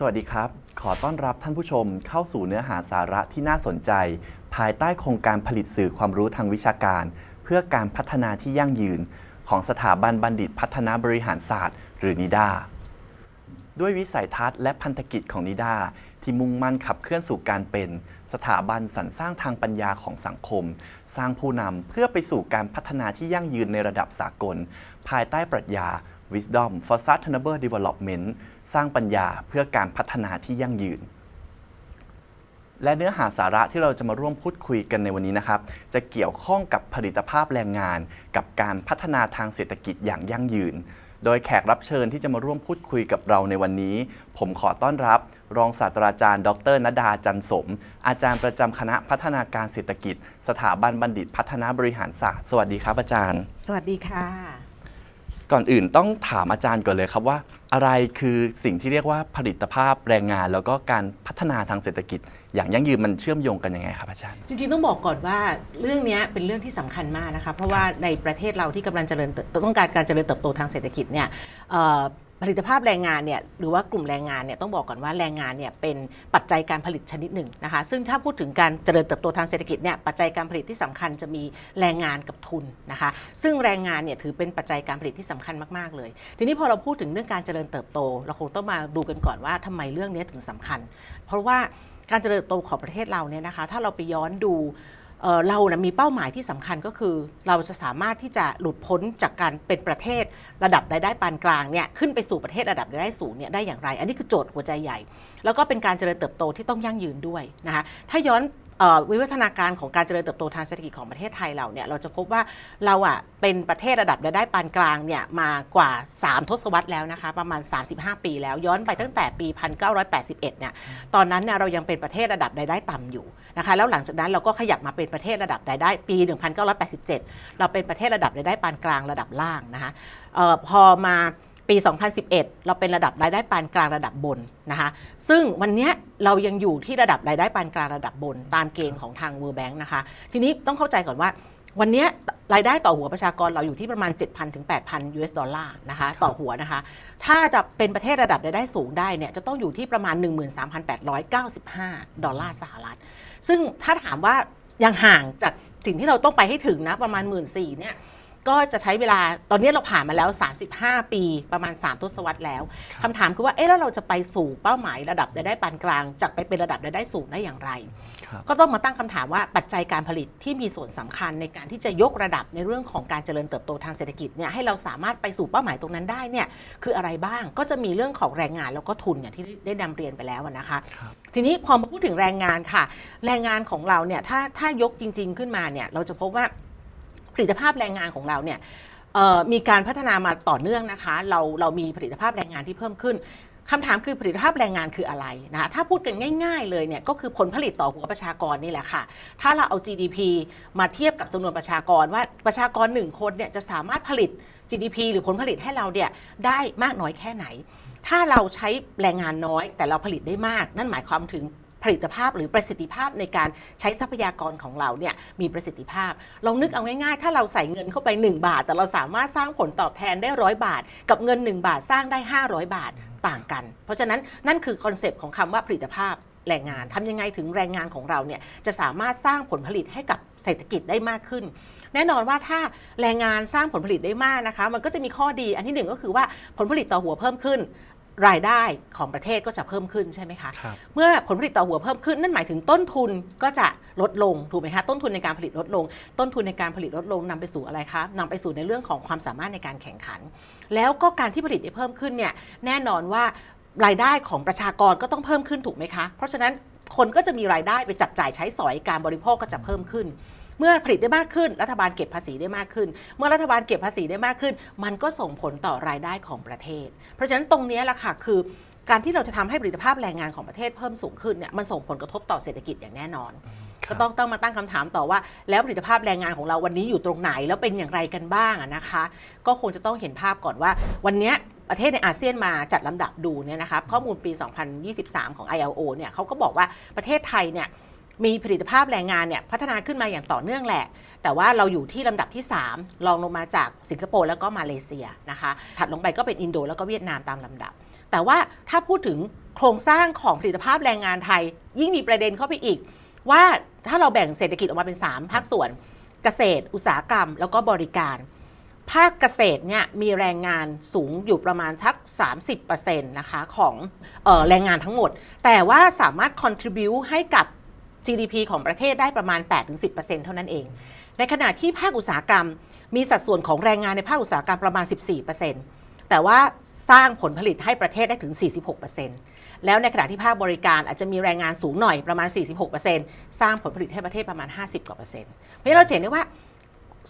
สวัสดีครับ ขอต้อนรับท่านผู้ชมเข้าสู่เนื้อหาสาระที่น่าสนใจ ภายใต้โครงการผลิตสื่อความรู้ทางวิชาการ เพื่อการพัฒนาที่ยั่งยืน ของสถาบันบัณฑิตพัฒนาบริหารศาสตร์ หรือนิดา ด้วยวิสัยทัศน์และพันธกิจของนิดา ที่มุ่งมั่นขับเคลื่อนสู่การเป็น สถาบันสรรสร้างทางปัญญาของสังคม สร้างผู้นำเพื่อไปสู่การพัฒนาที่ยั่งยืนในระดับสากล ภายใต้ปรัชญา Wisdom for Sustainable Development สร้างปัญญาเพื่อการพัฒนาที่ยั่งยืน และเนื้อหาสาระที่เราจะมาร่วมพูดคุยกันในวันนี้นะครับ จะเกี่ยวข้องกับผลิตภาพแรงงาน กับการพัฒนาทางเศรษฐกิจอย่างยั่งยืน โดยแขกรับเชิญที่จะมาร่วมพูดคุยกับเราในวันนี้ ผมขอต้อนรับ รองศาสตราจารย์ ดรนดาจันสม อาจารย์ประจำคณะพัฒนาการเศรษฐกิจ สถาบันบัณฑิตพัฒนาบริหารศาสตร์ สวัสดีครับอาจารย์ สวัสดีค่ะ ก่อนอื่นต้องถามอาจารย์ก่อนเลยครับว่า อะไรคือสิ่งที่เรียกว่าผลิตภาพแรงงาน แล้วก็การพัฒนาทางเศรษฐกิจ อย่างยั่งยืนมันเชื่อมโยงกันยังไงครับอาจารย์ จริงๆต้องบอกก่อนว่าเรื่องนี้เป็นเรื่องที่สำคัญมากนะคะเพราะว่าในประเทศเราที่กำลังเจริญต้องการการเจริญเติบโตทางเศรษฐกิจเนี่ย ผลิตภาพแรงงานเนี่ยหรือว่ากลุ่มแรงงานเนี่ยต้องบอกก่อนว่าแรงงานเนี่ยเป็นปัจจัยการผลิตชนิดหนึ่งนะคะซึ่งถ้าพูดถึงการเจริญเติบโตทางเศรษฐกิจเนี่ยปัจจัยการผลิตที่สำคัญจะมีแรงงานกับทุนนะคะซึ่งแรงงานเนี่ยถือเป็นปัจจัยการผลิตที่สำคัญมากๆเลย ทีนี้พอเราพูดถึงเรื่องการเจริญเติบโต เราคงต้องมาดูกันก่อนว่าทำไมเรื่องนี้ถึงสำคัญ เพราะว่าการเจริญเติบโตของประเทศเราเนี่ยนะคะถ้าเราไปย้อนดู เอ่อเรานะมีเป้าหมายที่สำคัญก็คือ เราจะสามารถที่จะหลุดพ้นจากการเป็นประเทศระดับรายได้ปานกลางเนี่ยขึ้นไปสู่ประเทศระดับรายได้สูงเนี่ยได้อย่างไร อันนี้คือโจทย์หัวใจใหญ่ แล้วก็เป็นการเจริญเติบโตที่ต้องยั่งยืนด้วยนะคะถ้าย้อน วิวัฒนาการของการเจริญเติบโตทางเศรษฐกิจของประเทศไทยเราเนี่ยเราจะพบว่าเราอะเป็นประเทศระดับรายได้ปานกลางเนี่ยมากว่า 3 ทศวรรษแล้วนะคะประมาณ 35 ปีแล้วย้อนไปตั้งแต่ปี 1981 เนี่ยตอนนั้นเนี่ยเรายังเป็นประเทศระดับรายได้ต่ำอยู่นะคะแล้วหลังจากนั้นเราก็ขยับมาเป็นประเทศระดับรายได้ปี 1987 เราเป็นประเทศระดับรายได้ปานกลางระดับล่างนะคะออพอมา ปี 2011 เราเป็นระดับรายได้ปานกลางระดับบนนะคะซึ่งวันเนี้ยเรายังอยู่ที่ระดับรายได้ปานกลางระดับบน ตามเกณฑ์ของทาง World Bank นะคะ ทีนี้ต้องเข้าใจก่อนว่า วันเนี้ยรายได้ต่อหัวประชากรเราอยู่ที่ประมาณ 7,000ถึง8,000 US ดอลลาร์นะคะต่อหัวนะคะ ถ้าจะเป็นประเทศระดับรายได้สูงได้เนี่ยจะต้องอยู่ที่ประมาณ 13,895 ดอลลาร์สหรัฐ ซึ่งถ้าถามว่ายังห่างจากสิ่งที่เราต้องไปให้ถึงนะประมาณ 1 4ื่นเนี่ย ก็จะใช้เวลาตอนนี้เราผ่านมาแล้ว 35 ปีประมาณ 3 ทศวรรษแล้วครับคำถามคือว่าเอ๊ะแล้วเราจะไปสู่เป้าหมายระดับรายได้ปานกลางจากไปเป็นระดับรายได้สูงได้อย่างไรครับก็ต้องมาตั้งคำถามว่าปัจจัยการผลิตที่มีส่วนสำคัญในการที่จะยกระดับในเรื่องของการเจริญเติบโตทางเศรษฐกิจเนี่ยให้เราสามารถไปสู่เป้าหมายตรงนั้นได้เนี่ยคืออะไรบ้างก็จะมีเรื่องของแรงงานแล้วก็ทุนอย่างที่ได้นำเรียนไปแล้วอะนะคะครับทีนี้พอมาพูดถึงแรงงานค่ะ แรงงานของเราเนี่ยถ้าถ้ายกจริง ๆขึ้นมาเนี่ยเราจะพบว่า ผลิตภาพแรงงานของเราเนี่ยมีการพัฒนามาต่อเนื่องนะคะ เราเรามีผลิตภาพแรงงานที่เพิ่มขึ้นคำถามคือผลิตภาพแรงงานคืออะไรนะคะถ้าพูดกันง่าย ๆ เลยเนี่ยก็คือผลผลิตต่อหัวประชากรนี่แหละค่ะ ถ้าเราเอา GDP มาเทียบกับจำนวนประชากรว่าประชากรหนึ่งคนเนี่ยจะสามารถผลิต GDP หรือผลผลิตให้เราเนี่ยได้มากน้อยแค่ไหน ถ้าเราใช้แรงงานน้อยแต่เราผลิตได้มาก นั่นหมายความถึง ผลิตภาพหรือประสิทธิภาพในการใช้ทรัพยากรของเราเนี่ยมีประสิทธิภาพลองนึกเอาง่ายๆ ถ้าเราใส่เงินเข้าไป 1 บาท แต่เราสามารถสร้างผลตอบแทนได้ร้อยบาท กับเงิน 1 บาทสร้างได้ 500 บาทต่างกัน เพราะฉะนั้นนั่นคือคอนเซปต์ของคำว่าผลิตภาพแรงงานทำยังไงถึงแรงงานของเราเนี่ยจะสามารถสร้างผลผลิตให้กับเศรษฐกิจได้มากขึ้น แน่นอนว่าถ้าแรงงานสร้างผลผลิตได้มากนะคะ มันก็จะมีข้อดีอันที่หนึ่งก็คือว่าผลผลิตต่อหัวเพิ่มขึ้น รายได้ของประเทศก็จะเพิ่มขึ้นใช่ไหมคะ ครับเมื่อผลผลิตต่อหัวเพิ่มขึ้นนั่นหมายถึงต้นทุนก็จะลดลงถูกไหมคะต้นทุนในการผลิตลดลง ต้นทุนในการผลิตลดลงนำไปสู่อะไรคะนำไปสู่ในเรื่องของความสามารถในการแข่งขัน แล้วก็การที่ผลิตได้เพิ่มขึ้นเนี่ยแน่นอนว่ารายได้ของประชากรก็ต้องเพิ่มขึ้นถูกไหมคะ เพราะฉะนั้นคนก็จะมีรายได้ไปจับจ่ายใช้สอยการบริโภคก็จะเพิ่มขึ้น เมื่อผลิตได้มากขึ้น รัฐบาลเก็บภาษีได้มากขึ้น เมื่อรัฐบาลเก็บภาษีได้มากขึ้น มันก็ส่งผลต่อรายได้ของประเทศ เพราะฉะนั้นตรงเนี้ยแหละค่ะคือการที่เราจะทำให้ผลิตภาพแรงงานของประเทศเพิ่มสูงขึ้นเนี่ยมันส่งผลกระทบต่อเศรษฐกิจอย่างแน่นอนครับก็ต้องต้องมาตั้งคำถามต่อว่า แล้วผลิตภาพแรงงานของเราวันนี้อยู่ตรงไหนแล้วเป็นอย่างไรกันบ้างอะนะคะ ก็คงจะต้องเห็นภาพก่อนว่า วันเนี้ยประเทศในอาเซียนมาจัดลำดับดูเนี่ยนะครับข้อมูลปี 2023 ของ ILO เนี่ยเขาก็บอกว่าประเทศไทยเนี่ย มีผลิตภาพแรงงานเนี่ยพัฒนาขึ้นมาอย่างต่อเนื่องแหละ แต่ว่าเราอยู่ที่ลำดับที่ 3 รองลงมาจากสิงคโปร์แล้วก็มาเลเซียนะคะ ถัดลงไปก็เป็นอินโดแล้วก็เวียดนามตามลำดับ แต่ว่าถ้าพูดถึงโครงสร้างของผลิตภาพแรงงานไทย ยิ่งมีประเด็นเข้าไปอีก ว่าถ้าเราแบ่งเศรษฐกิจออกมาเป็น 3 ภาคส่วน เกษตร อุตสาหกรรม แล้วก็บริการ ภาคเกษตรเนี่ยมีแรงงานสูงอยู่ประมาณทัก 30%นะคะของออแรงงานทั้งหมด แต่ว่าสามารถ contribu ให้กับ GDP ของประเทศได้ประมาณ 8-10%เท่านั้นเอง ในขณะที่ภาคอุตสาหกรรม มีสัดส่วนของแรงงานในภาคอุตสาหกรรมประมาณ 14%แต่ว่าสร้างผลผลิตให้ประเทศได้ถึง 46%แล้วในขณะที่ภาคบริการอาจจะมีแรงงานสูงหน่อยประมาณ 46%สร้างผลผลิตให้ประเทศประมาณ 50กว่าเปอร์เซ็นต์เพราะฉะนั้นเราเห็นได้ว่า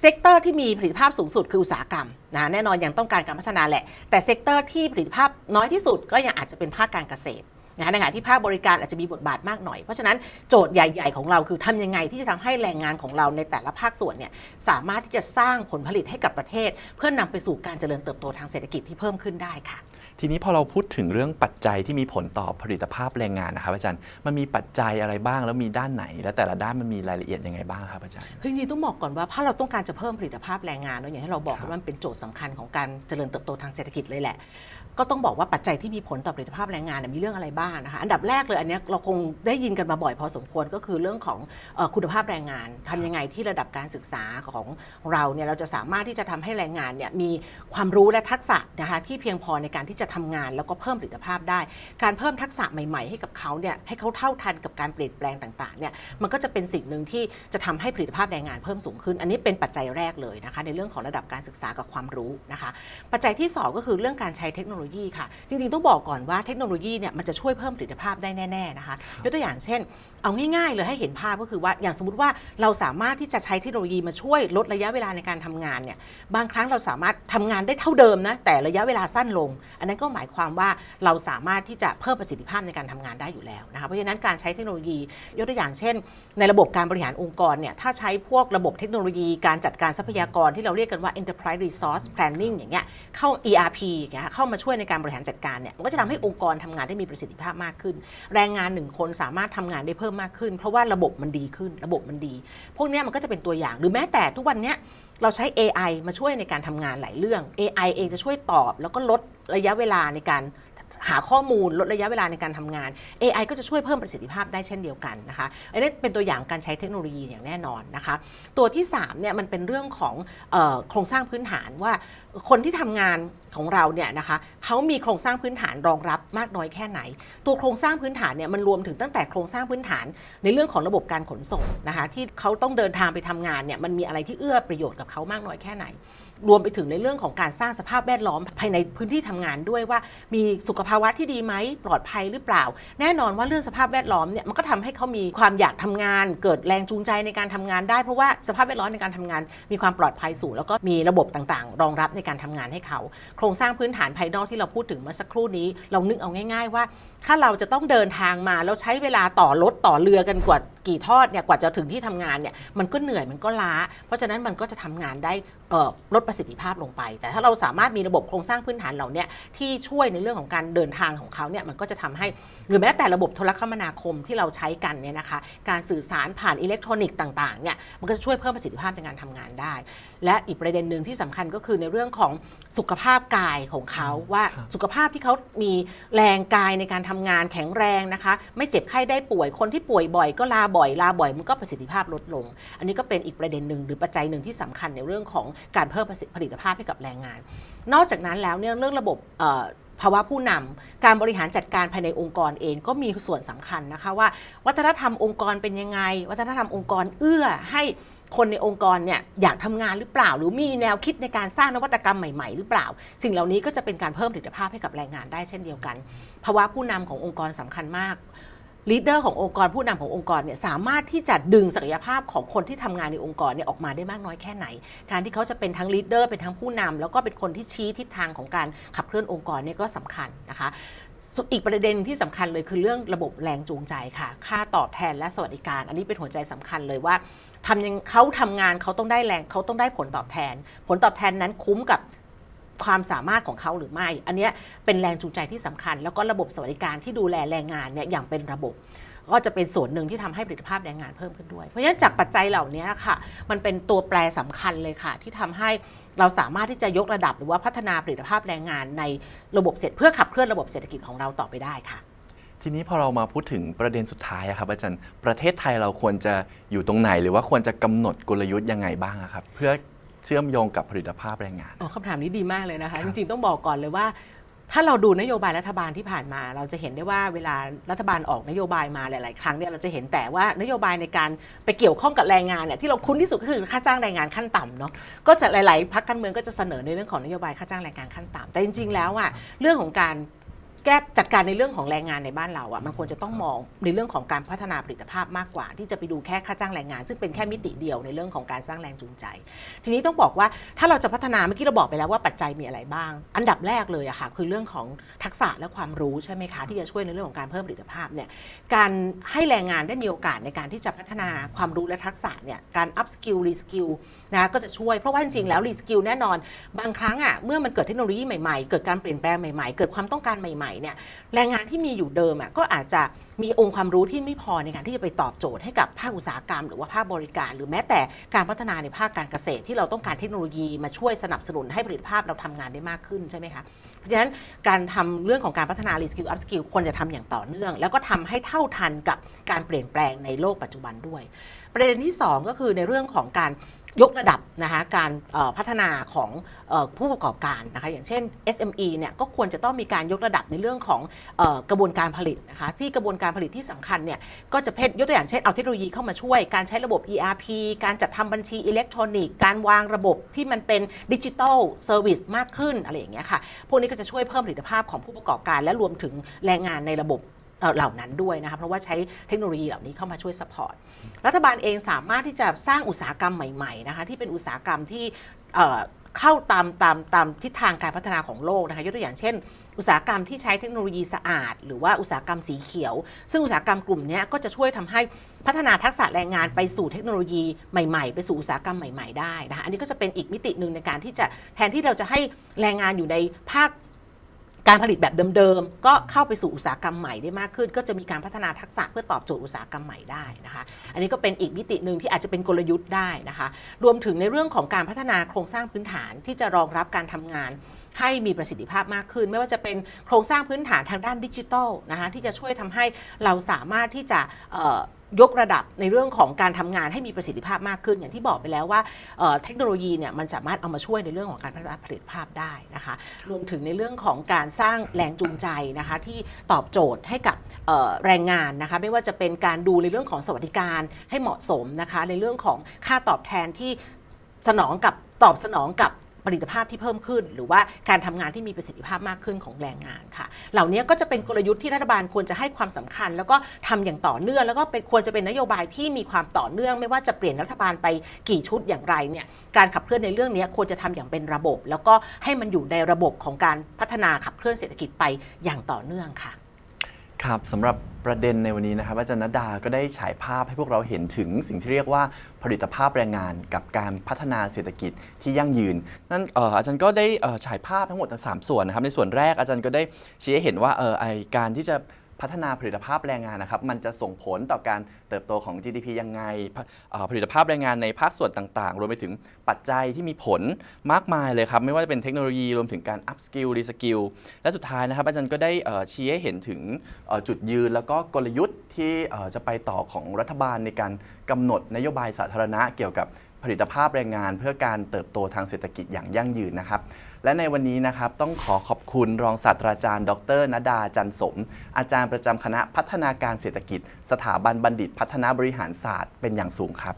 เซกเตอร์ที่มีผลิตภาพสูงสุดคืออุตสาหกรรมนะแน่นอนยังต้องการการพัฒนาแหละ แต่เซกเตอร์ที่ผลิตภาพน้อยที่สุดก็ยังอาจจะเป็นภาคการเกษตร นะในขณะที่ภาคบริการอาจจะมีบทบาทมากหน่อย เพราะฉะนั้นโจทย์ใหญ่ ๆ ของเราคือทำยังไงที่จะทำให้แรงงานของเราในแต่ละภาคส่วนเนี่ยสามารถที่จะสร้างผลผลิตให้กับประเทศ เพื่อนำไปสู่การเจริญเติบโตทางเศรษฐกิจที่เพิ่มขึ้นได้ค่ะ ทีนี้พอเราพูดถึงเรื่องปัจจัยที่มีผลต่อผลิตภาพแรงงานนะครับอาจารย์มันมีปัจจัยอะไรบ้างแล้วมีด้านไหน และแต่ละด้านมันมีรายละเอียดยังไงบ้างครับอาจารย์คือจริงๆต้องบอกก่อนว่าถ้าเราต้องการจะเพิ่มผลิตภาพแรงงานเนอะอย่างที่เราบอกครับว่ามันเป็นโจทย์สำคัญของการเจริญเติบโตทางเศรษฐกิจเลยแหละ ก็ต้องบอกว่าปัจจัยที่มีผลต่อผลิตภาพแรงงานเนี่ยมีเรื่องอะไรบ้างนะคะอันดับแรกเลยอันนี้เราคงได้ยินกันมาบ่อยพอสมควรก็คือเรื่องของอคุณภาพแรงงานทำยังไงที่ระดับการศึกษาของเราเนี่ยเราจะสามารถที่จะทำให้แรงงานเนี่ยมีความรู้และทักษะนะคะที่เพียงพอในการที่จะทำงาน แล้วก็เพิ่มผลิตภาพได้ การเพิ่มทักษะใหม่ ๆ ให้กับเขาเนี่ยให้เขาเท่าทันกับการเปลี่ยนแปลงต่างๆเนี่ยมันก็จะเป็นสิ่งหนึ่งที่จะทำให้ผลิตภาพแรงงานเพิ่มสูงขึ้น อันนี้เป็นปัจจัยแรกเลยนะคะในเรื่องของระดับการศึกษากับความรู้นะคะปัจจัยที่ 2 ก็คือเรื่องการใช้เทคโนโลยีค่ะ จริง ๆ ต้องบอกก่อนว่าเทคโนโลยีเนี่ยมันจะช่วยเพิ่มผลิตภาพได้แน่ๆนะคะยกตัวอย่างเช่น เอาง่ายๆเลยให้เห็นภาพก็คือว่าอย่างสมมติว่าเราสามารถที่จะใช้เทคโนโลยีมาช่วยลดระยะเวลาในการทำงานเนี่ยบางครั้งเราสามารถทำงานได้เท่าเดิมนะแต่ระยะเวลาสั้นลง อันนั้นก็หมายความว่าเราสามารถที่จะเพิ่มประสิทธิภาพในการทำงานได้อยู่แล้วนะคะเพราะฉะนั้นการใช้เทคโนโลยียกตัวอย่างเช่น ในระบบการบริหารองค์กรเนี่ยถ้าใช้พวกระบบเทคโนโลยีการจัดการทรัพยากรที่เราเรียกกันว่า enterprise resource planning อย่างเงี้ยเข้า ERP อย่างเงี้ยเข้ามาช่วยในการบริหารจัดการเนี่ยมันก็จะทำให้องค์กรทำงานได้มีประสิทธิภาพมากขึ้น แรงงานหนึ่งคนสามารถทำงานได้เพิ่มมากขึ้น เพราะว่าระบบมันดีขึ้น ระบบมันดี พวกเนี้ยมันก็จะเป็นตัวอย่างหรือแม้แต่ทุกวันเนี้ยเราใช้ AI มาช่วยในการทำงานหลายเรื่อง AI เองจะช่วยตอบ แล้วก็ลดระยะเวลาในการ หาข้อมูลลดระยะเวลาในการทำงาน AI ก็จะช่วยเพิ่มประสิทธิภาพได้เช่นเดียวกันนะคะ อันนี้เป็นตัวอย่างการใช้เทคโนโลยีอย่างแน่นอนนะคะ ตัวที่3เนี่ยมันเป็นเรื่องของโครงสร้างพื้นฐานว่าคนที่ทำงานของเราเนี่ยนะคะเขามีโครงสร้างพื้นฐานรองรับมากน้อยแค่ไหน ตัวโครงสร้างพื้นฐานเนี่ยมันรวมถึงตั้งแต่โครงสร้างพื้นฐานในเรื่องของระบบการขนส่งนะคะที่เขาต้องเดินทางไปทำงานเนี่ยมันมีอะไรที่เอื้อประโยชน์กับเขามากน้อยแค่ไหน รวมไปถึงในเรื่องของการสร้างสภาพแวดล้อมภายในพื้นที่ทำงานด้วยว่า มีสุขภาวะที่ดีไหมปลอดภัยหรือเปล่า แน่นอนว่าเรื่องสภาพแวดล้อมเนี่ยมันก็ทำให้เขามีความอยากทำงาน เกิดแรงจูงใจในการทำงานได้เพราะว่าสภาพแวดล้อมในการทำงาน มีความปลอดภัยสูง แล้วก็มีระบบต่างๆ รองรับในการทำงานให้เขา โครงสร้างพื้นฐานภายนอกที่เราพูดถึงเมื่อสักครู่นี้ เรานึกเอาง่าย ๆ ว่า ถ้าเราจะต้องเดินทางมาแล้วใช้เวลาต่อรถต่อเรือกันกว่ากี่ทอดเนี่ยกว่าจะถึงที่ทำงานเนี่ยมันก็เหนื่อยมันก็ล้า เพราะฉะนั้นมันก็จะทำงานได้ลดประสิทธิภาพลงไป แต่ถ้าเราสามารถมีระบบโครงสร้างพื้นฐานเหล่าเนี้ที่ช่วยในเรื่องของการเดินทางของเขาเนี่ยมันก็จะทำให้ หรือแม้แต่ระบบโทรคมนาคมที่เราใช้กันเนี่ยนะคะการสื่อสารผ่านอิเล็กทรอนิกส์ต่างๆเนี่ยมันก็จะช่วยเพิ่มประสิทธิภาพในการทำงานได้ และอีกประเด็นหนึ่งที่สำคัญก็คือในเรื่องของสุขภาพกายของเขาว่าครับสุขภาพที่เขามีแรงกายในการทำงานแข็งแรงนะคะ ไม่เจ็บไข้ได้ป่วยคนที่ป่วยบ่อยก็ลาบ่อยลาบ่อยมันก็ประสิทธิภาพลดลง อันนี้ก็เป็นอีกประเด็นหนึ่งหรือปัจจัยหนึ่งที่สำคัญในเรื่องของการเพิ่มประสิทธิผลิตภาพให้กับแรงงาน นอกจากนั้นแล้วเนี่ยเรื่องระบบเอ่อภาวะผู้นำการบริหารจัดการภายในองค์กรเองก็มีส่วนสำคัญนะคะว่า วัฒนธรรมองค์กรเป็นยังไง วัฒนธรรมองค์กรเอื้อให้ คนในองค์กรเนี่ยอยากทำงานหรือเปล่า หรือมีแนวคิดในการสร้างนวัตกรรมใหม่ๆ หรือเปล่า สิ่งเหล่านี้ก็จะเป็นการเพิ่มผลิตภาพให้กับแรงงานได้เช่นเดียวกันภาวะผู้นำขององค์กรสำคัญมากลีดเดอร์ขององค์กรผู้นำขององค์กรเนี่ยสามารถที่จะดึงศักยภาพของคนที่ทำงานในองค์กรเนี่ยออกมาได้มากน้อยแค่ไหน การที่เขาจะเป็นทั้งลีดเดอร์เป็นทั้งผู้นำแล้วก็เป็นคนที่ชี้ทิศทางของการขับเคลื่อนองค์กรเนี่ยก็สำคัญนะคะอีกประเด็นที่สำคัญเลยคือเรื่องระบบแรงจูงใจค่ะ ค่าตอบแทนและสวัสดิการ อันนี้เป็นหัวใจสำคัญเลยว่า ทำยังเขาทำงานเขาต้องได้แรงเขาต้องได้ผลตอบแทน ผลตอบแทนนั้นคุ้มกับความสามารถของเขาหรือไม่ อันนี้เป็นแรงจูงใจที่สำคัญ แล้วก็ระบบสวัสดิการที่ดูแลแรงงานเนี่ยอย่างเป็นระบบ ก็จะเป็นส่วนหนึ่งที่ทำให้ผลิตภาพแรงงานเพิ่มขึ้นด้วย เพราะฉะนั้นจากปัจจัยเหล่านี้ค่ะ มันเป็นตัวแปรสำคัญเลยค่ะ ที่ทำให้เราสามารถที่จะยกระดับหรือว่าพัฒนาผลิตภาพแรงงานในระบบเสร็จเพื่อขับเคลื่อนระบบเศรษฐกิจของเราต่อไปได้ค่ะ ทีนี้พอเรามาพูดถึงประเด็นสุดท้ายอะครับ อาจารย์ประเทศไทยเราควรจะอยู่ตรงไหน หรือว่าควรจะกำหนดกลยุทธ์ยังไงบ้างอะครับ เพื่อเชื่อมโยงกับผลิตภาพแรงงาน อ๋อคำถามนี้ดีมากเลยนะครัคะ บ จริงๆต้องบอกก่อนเลยว่า ถ้าเราดูนโยบายรัฐบาลที่ผ่านมา เราจะเห็นได้ว่าเวลารัฐบาลออกนโยบายมาหลาย ๆ ครั้งเนี่ยเราจะเห็นแต่ว่านโยบายในการไปเกี่ยวข้องกับแรงงานเนี่ยที่เราคุ้นที่สุดก็คือค่าจ้างแรงงานขั้นต่ำเนาะก็จะหลาย ๆพักการเมืองก็จะเสนอในเรื่องของนโยบายค่าจ้างแรงงานขั้นต่ำแต่จริง ๆ แล้วอะเรื่องของการ แก้จัดการในเรื่องของแรงงานในบ้านเราอะมันควรจะต้องมองในเรื่องของการพัฒนาผลิตภาพมากกว่า ที่จะไปดูแค่ค่าจ้างแรงงาน ซึ่งเป็นแค่มิติเดียวในเรื่องของการสร้างแรงจูงใจ ทีนี้ต้องบอกว่าถ้าเราจะพัฒนาเมื่อกี้เราบอกไปแล้วว่าปัจจัยมีอะไรบ้าง อันดับแรกเลยอะค่ะคือเรื่องของทักษะและความรู้ใช่ไหมคะที่จะช่วยในเรื่องของการเพิ่มผลิตภาพเนี่ยการให้แรงงานได้มีโอกาสในการที่จะพัฒนาความรู้และทักษะเนี่ยการ up skill re skill นะก็จะช่วย เพราะว่าจริงๆแล้ว re skill แน่นอน บางครั้งอะเมื่อมันเกิดเทคโนโลยีใหม่ๆ เกิดการเปลี่ยนแปลงใหม่ๆ เกิดความต้องการใหม่ๆเนี่ยแรงงานที่มีอยู่เดิมอะก็อาจจะมีองค์ความรู้ที่ไม่พอในการที่จะไปตอบโจทย์ให้กับภาคอุตสาหกรรม หรือว่าภาคบริการ หรือแม้แต่การพัฒนาในภาคการเกษตร ที่เราต้องการเทคโนโลยีมาช่วยสนับสนุนให้ผลิตภาพเราทำงานได้มากขึ้นใช่ไหมคะเพราะฉะนั้นการทำเรื่องของการพัฒนา re skill up skill ควรจะทำอย่างต่อเนื่อง แล้วก็ทำให้เท่าทันกับการเปลี่ยนแปลงในโลกปัจจุบันด้วย ประเด็นที่ 2 ก็คือในเรื่องของการ ยกระดับนะคะการพัฒนาของผู้ประกอบการนะคะอย่างเช่น SME เนี่ยก็ควรจะต้องมีการยกระดับในเรื่องของกระบวนการผลิตนะคะที่กระบวนการผลิตที่สำคัญเนี่ยก็จะเพชยกตัวอย่างเช่นเอาเทคโนโลยีเข้ามาช่วยการใช้ระบบ ERP การจัดทำบัญชีอิเล็กทรอนิกส์การวางระบบที่มันเป็นดิจิทัลเซอร์วิสมากขึ้นอะไรอย่างเงี้ยค่ะพวกนี้ก็จะช่วยเพิ่มผลิตภาพของผู้ประกอบการ และรวมถึงแรงงานในระบบ เหล่านั้นด้วยนะคะเพราะว่าใช้เทคโนโลยีเหล่านี้เข้ามาช่วยสปอร์ตรัฐบาลเองสามารถที่จะสร้างอุตสาหกรรมใหม่ๆนะคะที่เป็นอุตสาหกรรมที่เข้าตามตามตามทิศทางการพัฒนาของโลกนะคะยกตัวอย่างเช่น อุตสาหกรรมที่ใช้เทคโนโลยีสะอาด หรือว่าอุตสาหกรรมสีเขียว ซึ่งอุตสาหกรรมกลุ่มนี้ก็จะช่วยทำให้พัฒนาทักษะแรงงานไปสู่เทคโนโลยีใหม่ๆ ไปสู่อุตสาหกรรมใหม่ ๆ ได้นะคะอันนี้ก็จะเป็นอีกมิติหนึ่งในการที่จะแทนที่เราจะให้แรงงานอยู่ในภาค การผลิตแบบเดิมๆ ก็เข้าไปสู่อุตสาหกรรมใหม่ได้มากขึ้น ก็จะมีการพัฒนาทักษะเพื่อตอบโจทย์อุตสาหกรรมใหม่ได้นะคะ อันนี้ก็เป็นอีกมิติหนึ่งที่อาจจะเป็นกลยุทธ์ได้นะคะ รวมถึงในเรื่องของการพัฒนาโครงสร้างพื้นฐานที่จะรองรับการทำงาน ให้มีประสิทธิภาพมากขึ้น ไม่ว่าจะเป็นโครงสร้างพื้นฐานทางด้านดิจิทัลนะคะที่จะช่วยทำให้เราสามารถที่จะยกระดับในเรื่องของการทำงานให้มีประสิทธิภาพมากขึ้น อย่างที่บอกไปแล้วว่าเเทคโนโลยีเนี่ยมันสามารถเอามาช่วยในเรื่องของการพัฒนาผลิตภาพได้นะคะรวมถึงในเรื่องของการสร้างแรงจูงใจนะคะที่ตอบโจทย์ให้กับแรงงานนะคะไม่ว่าจะเป็นการดูในเรื่องของสวัสดิการให้เหมาะสมนะคะในเรื่องของค่าตอบแทนที่สนองกับตอบสนองกับ ผลิตภาพที่เพิ่มขึ้น หรือว่าการทำงานที่มีประสิทธิภาพมากขึ้นของแรงงานค่ะ เหล่านี้ก็จะเป็นกลยุทธ์ที่รัฐบาลควรจะให้ความสำคัญ แล้วก็ทำอย่างต่อเนื่องแล้วก็เป็นควรจะเป็นนโยบายที่มีความต่อเนื่อง ไม่ว่าจะเปลี่ยนรัฐบาลไปกี่ชุดอย่างไรเนี่ยการขับเคลื่อนในเรื่องนี้ควรจะทำอย่างเป็นระบบ แล้วก็ให้มันอยู่ในระบบของการพัฒนาขับเคลื่อนเศรษฐกิจไปอย่างต่อเนื่องค่ะ ครับสำหรับประเด็นในวันนี้นะครับอาจารย์นดาก็ได้ฉายภาพให้พวกเราเห็นถึงสิ่งที่เรียกว่าผลิตภาพแรงงานกับการพัฒนาเศรษฐกิจที่ยั่งยืน นั่นเอ่ออาจารย์ก็ได้เอ่อฉายภาพทั้งหมดทั้งสามส่วนนะครับในส่วนแรกอาจารย์ก็ได้ชี้ให้เห็นว่าเออไอการที่จะ พัฒนาผลิตภาพแรงงานนะครับมันจะส่งผลต่อการเติบโตของ GDP ยังไงผผลิตภาพแรงงานในภาคส่วนต่างๆ รวมไปถึงปัจจัยที่มีผลมากมายเลยครับ ไม่ว่าจะเป็นเทคโนโลยีรวมถึงการ up skill re skill และสุดท้ายนะครับอาจารย์ก็ได้เชี้ให้เห็นถึงจุดยืนแล้วก็กลยุทธ์ที่จะไปต่อของรัฐบาลในการกำหนดนโยบายสาธารณะเกี่ยวกับ ผลิตภาพแรงงานเพื่อการเติบโตทางเศรษฐกิจอย่างยั่งยืนนะครับ และในวันนี้นะครับต้องขอขอบคุณรองศาสตราจารย์ ดรนดาจันสม อาจารย์ประจำคณะพัฒนาการเศรษฐกิจ สถาบันบัณฑิตพัฒนาบริหารศาสตร์เป็นอย่างสูงครับ